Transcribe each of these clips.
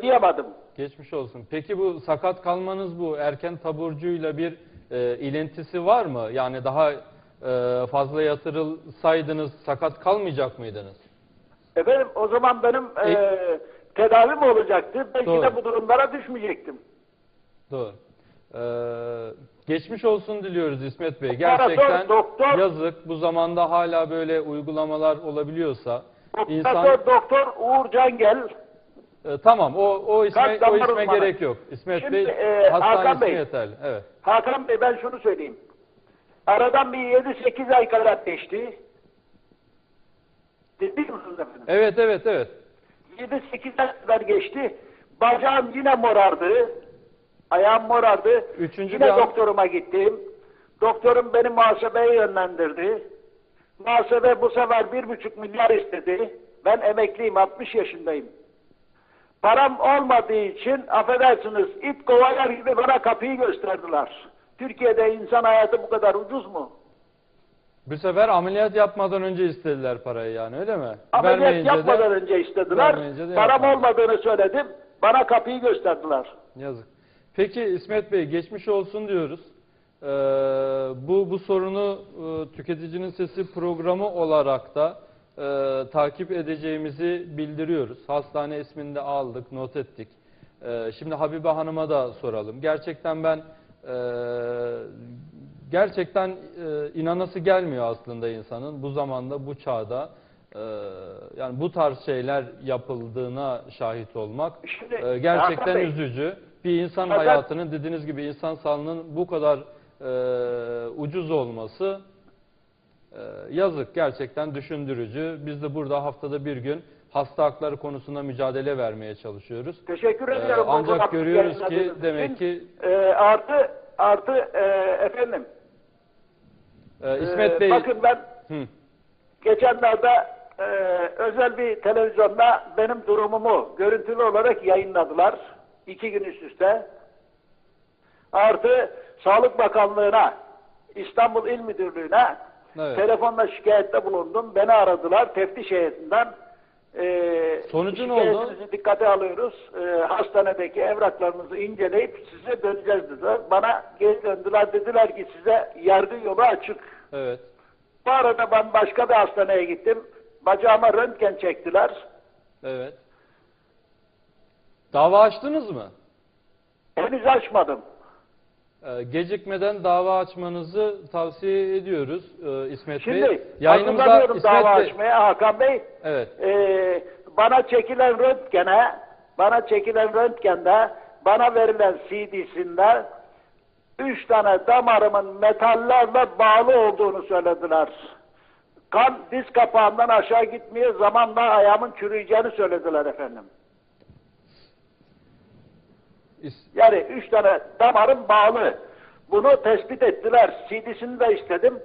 ödeyemedim. Geçmiş olsun. Peki bu sakat kalmanız bu erken taburcuyla bir e, ilintisi var mı? Yani daha e, fazla yatırılsaydınız sakat kalmayacak mıydınız? Efendim o zaman benim E- e, tedavim olacaktı. Belki Doğru. de bu durumlara düşmeyecektim. Doğru. Ee, geçmiş olsun diliyoruz İsmet Bey. Doktor, Gerçekten doktor. yazık. Bu zamanda hala böyle uygulamalar olabiliyorsa Profesör insan Doktor Uğur Cangel E, tamam o o isme Kalp o damar isme uzmanı. gerek yok. İsmet Şimdi, Bey e, hastane Hakan ismi Bey. yeterli. Evet. Hakan Bey ben şunu söyleyeyim. Aradan bir 7-8 ay kadar geçti. Dinliyor musunuz efendim? Evet evet evet. 7-8 ay kadar geçti. Bacağım yine morardı. Ayağım morardı. Üçüncü yine bir an- doktoruma gittim. Doktorum beni muhasebeye yönlendirdi. Muhasebe bu sefer bir buçuk milyar istedi. Ben emekliyim, 60 yaşındayım. Param olmadığı için affedersiniz it kovalar gibi bana kapıyı gösterdiler. Türkiye'de insan hayatı bu kadar ucuz mu? Bu sefer ameliyat yapmadan önce istediler parayı yani öyle mi? Ameliyat Vermeyince de- yapmadan önce istediler. de Param olmadığını söyledim. Bana kapıyı gösterdiler. Yazık. Peki İsmet Bey geçmiş olsun diyoruz. Ee, bu bu sorunu e, tüketicinin sesi programı olarak da e, takip edeceğimizi bildiriyoruz. Hastane ismini de aldık, not ettik. Ee, şimdi Habibe Hanım'a da soralım. Gerçekten ben e, gerçekten e, inanası gelmiyor aslında insanın bu zamanda, bu çağda e, yani bu tarz şeyler yapıldığına şahit olmak Şimdi, e, gerçekten Bey, üzücü. Bir insan hayatının dediğiniz gibi insan sağlığının bu kadar e, ucuz olması e, yazık gerçekten düşündürücü. Biz de burada haftada bir gün hasta hakları konusunda mücadele vermeye çalışıyoruz. Teşekkür Ee, ediyorum. bu ancak görüyoruz ki demek ki- E, artı artı e, efendim. E, e, İsmet Bey Bakın ben Hı, geçenlerde e, özel bir televizyonda benim durumumu görüntülü olarak yayınladılar. iki gün üst üste. Artı Sağlık Bakanlığı'na, İstanbul İl Müdürlüğü'ne Evet. telefonla şikayette bulundum. Beni aradılar teftiş heyetinden. E, Sonucu ne oldu? şikayetinizi dikkate alıyoruz. E, hastanedeki evraklarınızı inceleyip size döneceğiz dediler. Bana geri döndüler dediler ki size yargı yolu açık. evet. Bu arada ben başka bir hastaneye gittim. Bacağıma röntgen çektiler. Evet. Dava açtınız mı? Henüz açmadım. E, gecikmeden dava açmanızı tavsiye ediyoruz e, İsmet Şimdi Bey. Yayınımıza hazırlanıyorum İsmet dava Bey. açmaya Hakan Bey. Evet. Ee, bana çekilen röntgene, bana çekilen röntgende, bana verilen CD'sinde üç tane damarımın metallerle bağlı olduğunu söylediler. Kan diz kapağından aşağı gitmiyor, zamanla ayağımın çürüyeceğini söylediler efendim. Yani üç tane damarım bağlı. Bunu tespit ettiler. CD'sini de istedim.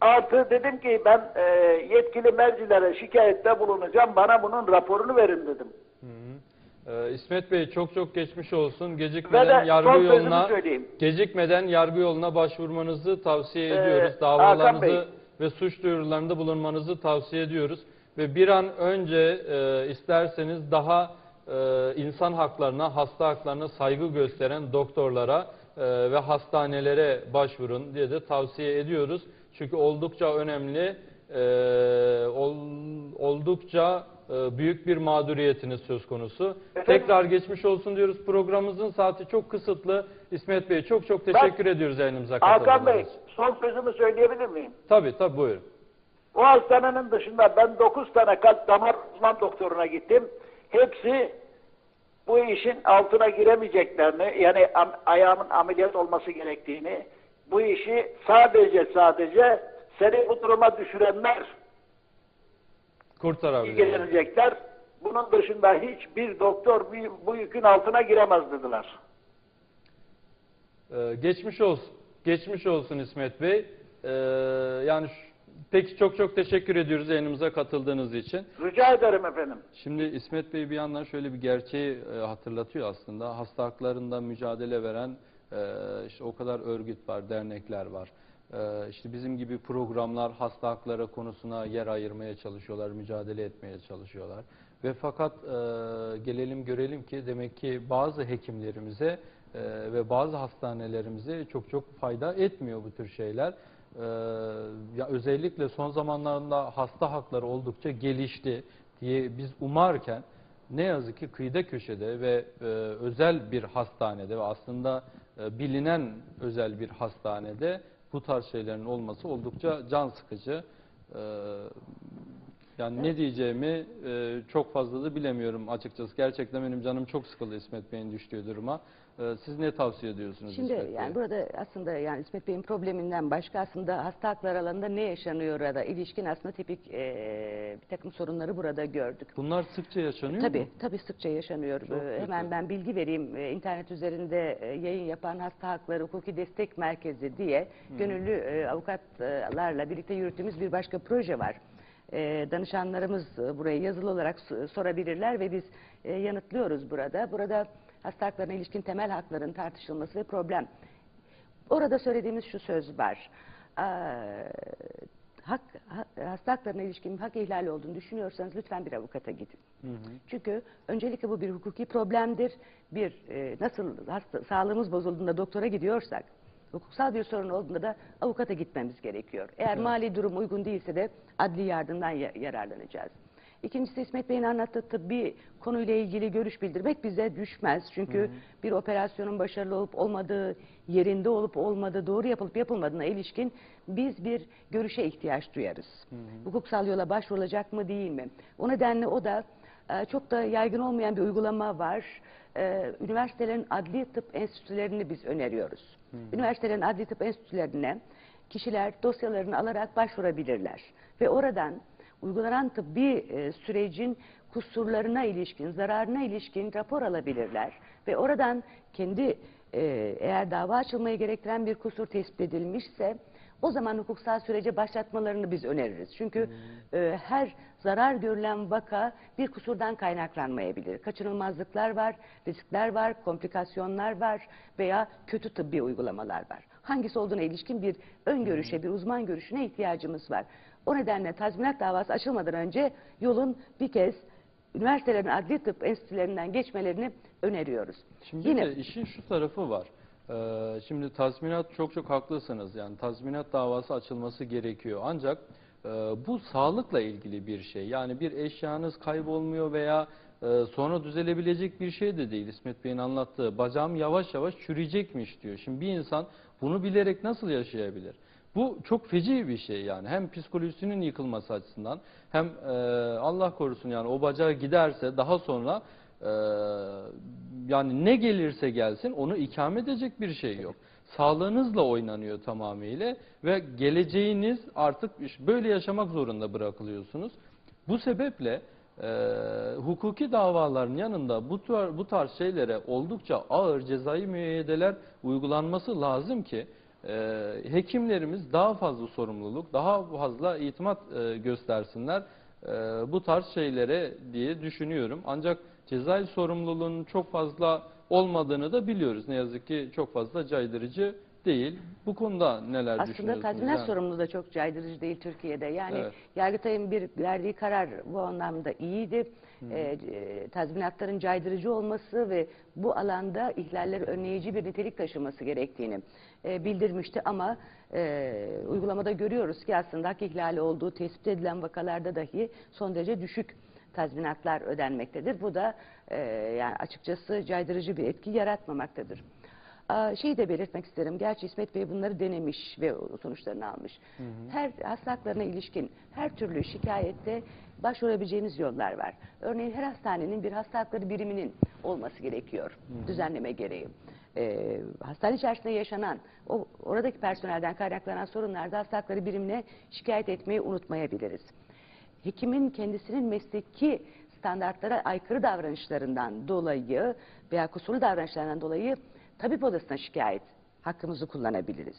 Artı dedim ki ben e, yetkili mercilere şikayette bulunacağım. Bana bunun raporunu verin dedim. Hı hı. Ee, İsmet Bey çok çok geçmiş olsun. Gecikmeden de yargı yoluna söyleyeyim. gecikmeden yargı yoluna başvurmanızı tavsiye Ee, ediyoruz. Davalarınızı ve suç duyurularında bulunmanızı tavsiye ediyoruz. Ve bir an önce e, isterseniz daha e, insan haklarına, hasta haklarına saygı gösteren doktorlara e, ve hastanelere başvurun diye de tavsiye ediyoruz. Çünkü oldukça önemli, e, ol- oldukça e, büyük bir mağduriyetiniz söz konusu. Efendim? Tekrar geçmiş olsun diyoruz. Programımızın saati çok kısıtlı. İsmet Bey çok çok teşekkür ediyoruz yayınımıza Hakan katıldığınız Bey için. son sözümü söyleyebilir miyim? Tabii tabii buyurun. O hastanenin dışında ben 9 tane kalp damar uzman doktoruna gittim. Hepsi bu işin altına giremeyeceklerini yani ayağımın ameliyat olması gerektiğini bu işi sadece sadece seni bu duruma düşürenler ilgilenecekler. Bunun dışında hiçbir doktor bu- yükün altına giremez dediler. Ee, geçmiş olsun. Geçmiş olsun İsmet Bey. Ee, yani peki çok çok teşekkür ediyoruz yayınımıza katıldığınız için. Rica ederim efendim. Şimdi İsmet Bey bir yandan şöyle bir gerçeği e, hatırlatıyor aslında. Hasta haklarında mücadele veren e, işte o kadar örgüt var, dernekler var. E, işte bizim gibi programlar hasta hakları konusuna yer ayırmaya çalışıyorlar, mücadele etmeye çalışıyorlar. Ve fakat e, gelelim görelim ki demek ki bazı hekimlerimize e, ve bazı hastanelerimize çok çok fayda etmiyor bu tür şeyler. E, ya özellikle son zamanlarında hasta hakları oldukça gelişti diye biz umarken ne yazık ki kıyıda köşede ve e, özel bir hastanede ve aslında e, bilinen özel bir hastanede bu tarz şeylerin olması oldukça can sıkıcı. E, yani ne diyeceğimi e, çok fazla da bilemiyorum açıkçası. Gerçekten benim canım çok sıkıldı İsmet Bey'in düştüğü duruma. E, siz ne tavsiye ediyorsunuz Şimdi İsmet Bey? yani burada aslında yani İsmet Bey'in probleminden başka aslında hasta hakları alanında ne yaşanıyor da ilişkin aslında tipik e, bir takım sorunları burada gördük. Bunlar sıkça yaşanıyor Tabii, mu? tabii sıkça yaşanıyor. Çok Ee. Hemen ben bilgi vereyim. Ee, İnternet üzerinde e, yayın yapan Hasta Hakları Hukuki Destek Merkezi diye gönüllü e, avukatlarla birlikte yürüttüğümüz bir başka proje var. Ee, Danışanlarımız e, buraya yazılı olarak sorabilirler ve biz e, yanıtlıyoruz burada. Burada hasta haklarına ilişkin temel hakların tartışılması ve problem. Orada söylediğimiz şu söz var. Ee, hak, ha- hasta haklarına ilişkin hak ihlali olduğunu düşünüyorsanız lütfen bir avukata gidin. Çünkü öncelikle bu bir hukuki problemdir. Bir e, nasıl hasta, sağlığımız bozulduğunda doktora gidiyorsak, hukuksal bir sorun olduğunda da avukata gitmemiz gerekiyor. Eğer mali durum uygun değilse de adli yardımdan ya- yararlanacağız. İkincisi İsmet Bey'in anlattığı tıbbi konuyla ilgili görüş bildirmek bize düşmez. Çünkü bir operasyonun başarılı olup olmadığı, yerinde olup olmadığı, doğru yapılıp yapılmadığına ilişkin biz bir görüşe ihtiyaç duyarız. Hukuksal yola başvurulacak mı değil mi? O nedenle o da e, çok da yaygın olmayan bir uygulama var. E, Üniversitelerin adli tıp enstitülerini biz öneriyoruz. Üniversitelerin adli tıp enstitülerine kişiler dosyalarını alarak başvurabilirler. Ve oradan uygulanan tıbbi e, sürecin kusurlarına ilişkin, zararına ilişkin rapor alabilirler. Ve oradan kendi e, eğer dava açılmayı gerektiren bir kusur tespit edilmişse o zaman hukuksal sürece başlatmalarını biz öneririz. Çünkü e, her zarar görülen vaka bir kusurdan kaynaklanmayabilir. Kaçınılmazlıklar var, riskler var, komplikasyonlar var veya kötü tıbbi uygulamalar var. Hangisi olduğuna ilişkin bir ön görüşe, bir uzman görüşüne ihtiyacımız var. O nedenle tazminat davası açılmadan önce yolun bir kez üniversitelerin adli tıp enstitülerinden geçmelerini öneriyoruz. Şimdi Yine de işin şu tarafı var. Ee, şimdi tazminat çok çok haklısınız. Yani tazminat davası açılması gerekiyor. Ancak e, bu sağlıkla ilgili bir şey. Yani bir eşyanız kaybolmuyor veya e, sonra düzelebilecek bir şey de değil. İsmet Bey'in anlattığı bacağım yavaş yavaş çürüyecekmiş diyor. Şimdi bir insan bunu bilerek nasıl yaşayabilir? Bu çok feci bir şey yani. Hem psikolojisinin yıkılması açısından hem e, Allah korusun yani o bacağı giderse daha sonra e, yani ne gelirse gelsin onu ikame edecek bir şey yok. Sağlığınızla oynanıyor tamamıyla ve geleceğiniz artık böyle yaşamak zorunda bırakılıyorsunuz. Bu sebeple e, hukuki davaların yanında bu tarz, bu tarz şeylere oldukça ağır cezai müeyyideler uygulanması lazım ki hekimlerimiz daha fazla sorumluluk, daha fazla itimat e, göstersinler e, bu tarz şeylere diye düşünüyorum. Ancak cezai sorumluluğun çok fazla olmadığını da biliyoruz. Ne yazık ki çok fazla caydırıcı değil. Bu konuda neler Aslında düşünüyorsunuz? tazminat Yani- sorumluluğu da çok caydırıcı değil Türkiye'de. Yani Evet. Yargıtay'ın bir verdiği karar bu anlamda iyiydi. Ee, e, tazminatların caydırıcı olması ve bu alanda ihlalleri önleyici bir nitelik taşıması gerektiğini e, bildirmişti ama e, uygulamada görüyoruz ki aslında hak ihlali olduğu tespit edilen vakalarda dahi son derece düşük tazminatlar ödenmektedir. Bu da e, yani açıkçası caydırıcı bir etki yaratmamaktadır. Şeyi de belirtmek isterim. Gerçi İsmet Bey bunları denemiş ve sonuçlarını almış. Her hasta haklarına ilişkin her türlü şikayette başvurabileceğimiz yollar var. Örneğin her hastanenin bir hasta hakları biriminin olması gerekiyor düzenleme gereği. Ee, hastane içerisinde yaşanan, o, oradaki personelden kaynaklanan sorunlarda hasta hakları birimine şikayet etmeyi unutmayabiliriz. Hekimin kendisinin mesleki standartlara aykırı davranışlarından dolayı veya kusurlu davranışlarından dolayı tabip odasına şikayet hakkımızı kullanabiliriz.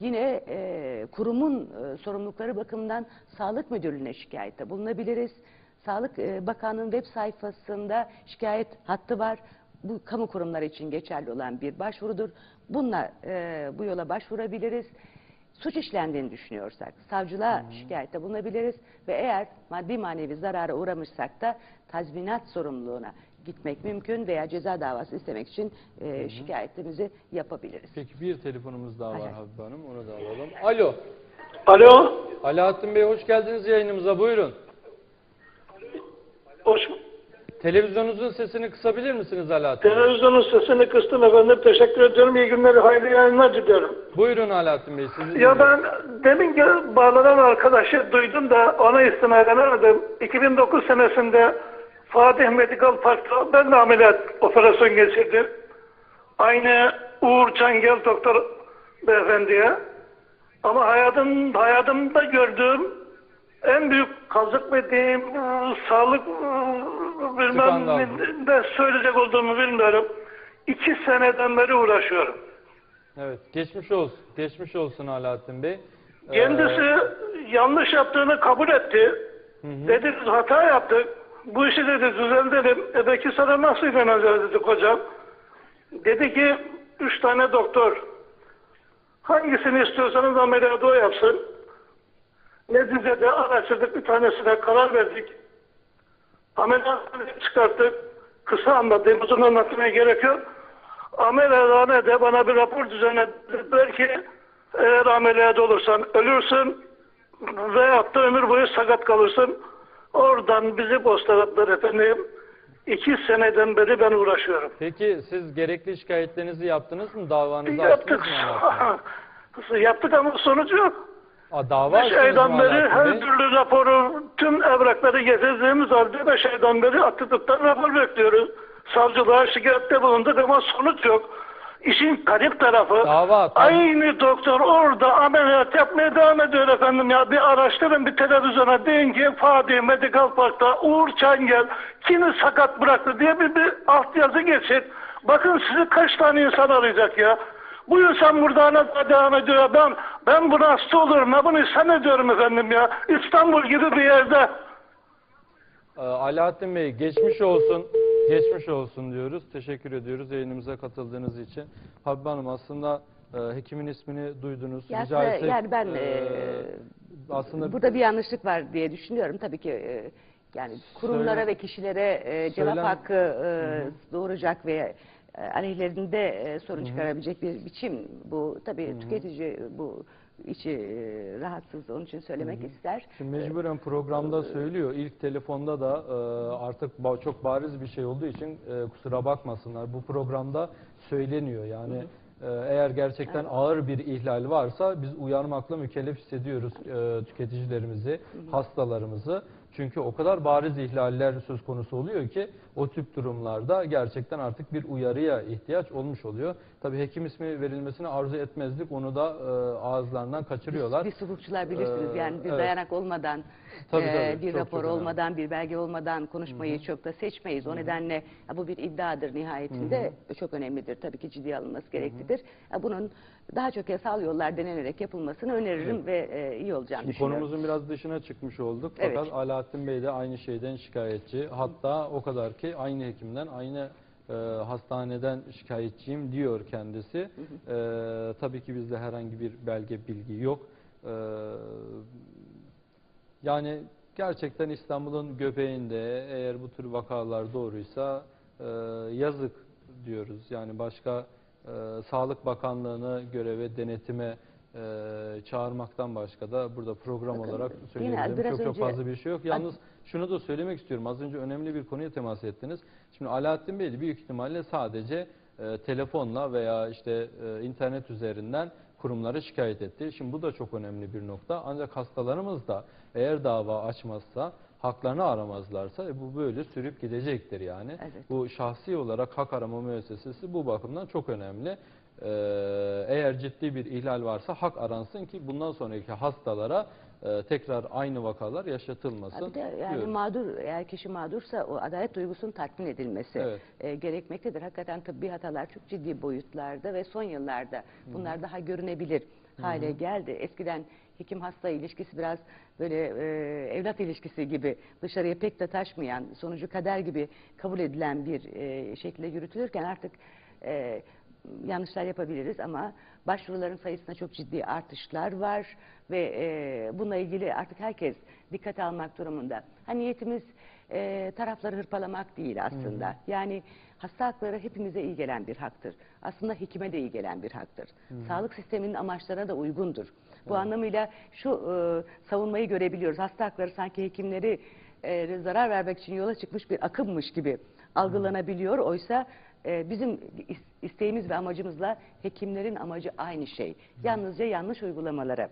Yine e, kurumun e, sorumlulukları bakımından sağlık müdürlüğüne şikayette bulunabiliriz. Sağlık e, Bakanlığı'nın web sayfasında şikayet hattı var. Bu kamu kurumları için geçerli olan bir başvurudur. Bununla e, bu yola başvurabiliriz. suç işlendiğini düşünüyorsak savcılığa şikayette bulunabiliriz ve eğer maddi manevi zarara uğramışsak da tazminat sorumluluğuna gitmek mümkün veya ceza davası istemek için e, şikayetimizi yapabiliriz. Peki bir telefonumuz daha var hay. Habibe Hanım. Onu da alalım. Alo. Alo. Alaaddin Bey hoş geldiniz yayınımıza. Buyurun. Hoş, Televizyonunuzun sesini kısabilir misiniz Alaaddin Bey? televizyonun sesini kıstım efendim. Teşekkür ediyorum. İyi günler, hayırlı yayınlar diliyorum. Buyurun Alaaddin Bey. Sizi Ya ben demin bağlanan arkadaşı duydum da ona istinaden aradım. 2009 senesinde Fatih Medical Park'ta ben de ameliyat operasyon geçirdim. Aynı Uğur Çengel doktor beyefendiye. Ama hayatım, hayatımda gördüğüm en büyük kazık diyeyim, ıı, sağlık ıı, bilmem ne, söyleyecek olduğumu bilmiyorum. İki seneden beri uğraşıyorum. Evet. Geçmiş olsun. Geçmiş olsun Alaaddin Bey. Ee, Kendisi yanlış yaptığını kabul etti. Dedi biz hata yaptık. Bu işi dedi düzeltelim. E peki sana nasıl inanacağız dedik hocam. Dedi ki üç tane doktor. Hangisini istiyorsanız ameliyatı o yapsın. Neticede araştırdık bir tanesine karar verdik. Ameliyatını çıkarttık. Kısa anlatayım, uzun anlatmaya gerek yok. Ameliyathanede bana bir rapor düzenlediler ki eğer ameliyat olursan ölürsün veyahut da ömür boyu sakat kalırsın. Oradan bizi postaladılar efendim. İki seneden beri ben uğraşıyorum. Peki siz gerekli şikayetlerinizi yaptınız mı? Davanızı açtınız Yaptık. mı Alaaddin Bey? Yaptık ama sonucu yok. Aa, dava Beş açtınız mı aydan beri her türlü raporu, tüm evrakları getirdiğimiz halde beş aydan beri attıktan rapor bekliyoruz. Savcılığa şikayette bulunduk ama sonuç yok. İşin garip tarafı Dava aynı doktor orada ameliyat yapmaya devam ediyor efendim ya. Bir araştırın bir televizyona deyin ki Fatih Medical Park'ta Uğur Çengel kimi sakat bıraktı diye bir, bir altyazı geçin. Bakın sizi kaç tane insan arayacak ya. Bu insan burada hala devam ediyor. Ben ben buna hasta olurum. Ben bunu isyan ediyorum efendim ya. İstanbul gibi bir yerde. Ee, Alaaddin Bey geçmiş olsun. Geçmiş olsun diyoruz. Teşekkür ediyoruz yayınımıza katıldığınız için. Habibe Hanım aslında e, hekimin ismini duydunuz. Yani, Rica etsek, yani ben e, e, aslında burada bir yanlışlık var diye düşünüyorum. Tabii ki e, yani kurumlara Söyle- ve kişilere e, cevap Söylem- hakkı e, doğuracak ve e, aleyhlerinde e, sorun çıkarabilecek bir biçim. Bu tabii tüketici bu içi e, rahatsız onun için söylemek ister. Şimdi mecburen programda söylüyor. İlk telefonda da e, artık çok bariz bir şey olduğu için e, kusura bakmasınlar. Bu programda söyleniyor. Yani e, eğer gerçekten ağır bir ihlal varsa biz uyarmakla mükellef hissediyoruz e, tüketicilerimizi, hastalarımızı. Çünkü o kadar bariz ihlaller söz konusu oluyor ki o tip durumlarda gerçekten artık bir uyarıya ihtiyaç olmuş oluyor. Tabii hekim ismi verilmesini arzu etmezdik. Onu da e, ağızlarından kaçırıyorlar. Biz hukukçular bilirsiniz Ee, yani bir evet. dayanak olmadan, Tabii, e, tabii. bir Çok, rapor çok önemli. olmadan, bir belge olmadan konuşmayı çok da seçmeyiz. O nedenle ya bu bir iddiadır nihayetinde. Çok önemlidir. Tabii ki ciddiye alınması gereklidir. Ya bunun daha çok yasal yollar denenerek yapılmasını öneririm ve e, iyi olacağını Şimdi düşünüyorum. konumuzun biraz dışına çıkmış olduk. Evet. Fakat Alaaddin Bey de aynı şeyden şikayetçi. Hatta o kadar ki aynı hekimden, aynı e, hastaneden şikayetçiyim diyor kendisi. E, tabii ki bizde herhangi bir belge, bilgi yok. E, yani gerçekten İstanbul'un göbeğinde eğer bu tür vakalar doğruysa e, yazık diyoruz. Yani başka e, Sağlık Bakanlığı'nı göreve, denetime e, çağırmaktan başka da burada program Bakın, olarak söyleyebilirim. Çok çok önce- fazla bir şey yok. Yalnız şunu da söylemek istiyorum. Az önce önemli bir konuya temas ettiniz. Şimdi Alaaddin Bey de büyük ihtimalle sadece e, telefonla veya işte e, internet üzerinden kurumlara şikayet etti. Şimdi bu da çok önemli bir nokta. Ancak hastalarımız da eğer dava açmazsa, haklarını aramazlarsa e, bu böyle sürüp gidecektir yani. Evet. Bu şahsi olarak hak arama müessesesi bu bakımdan çok önemli. Ee, eğer ciddi bir ihlal varsa hak aransın ki bundan sonraki hastalara e, tekrar aynı vakalar yaşatılmasın. Bir de yani diyoruz. mağdur, eğer kişi mağdursa o adalet duygusunun tatmin edilmesi Evet. e, gerekmektedir. Hakikaten tıbbi hatalar çok ciddi boyutlarda ve son yıllarda bunlar daha görünebilir hale geldi. Eskiden hekim hasta ilişkisi biraz böyle e, evlat ilişkisi gibi dışarıya pek de taşmayan, sonucu kader gibi kabul edilen bir e, şekilde yürütülürken artık e, yanlışlar yapabiliriz ama başvuruların sayısında çok ciddi artışlar var ve e, bununla ilgili artık herkes dikkat almak durumunda. Hani niyetimiz e, tarafları hırpalamak değil aslında. Yani hasta hakları hepimize iyi gelen bir haktır. Aslında hekime de iyi gelen bir haktır. Sağlık sisteminin amaçlarına da uygundur. Bu anlamıyla şu e, savunmayı görebiliyoruz. Hasta hakları sanki hekimleri e, zarar vermek için yola çıkmış bir akımmış gibi algılanabiliyor. Oysa e, bizim isteğimiz ve amacımızla hekimlerin amacı aynı şey. Yalnızca yanlış uygulamaları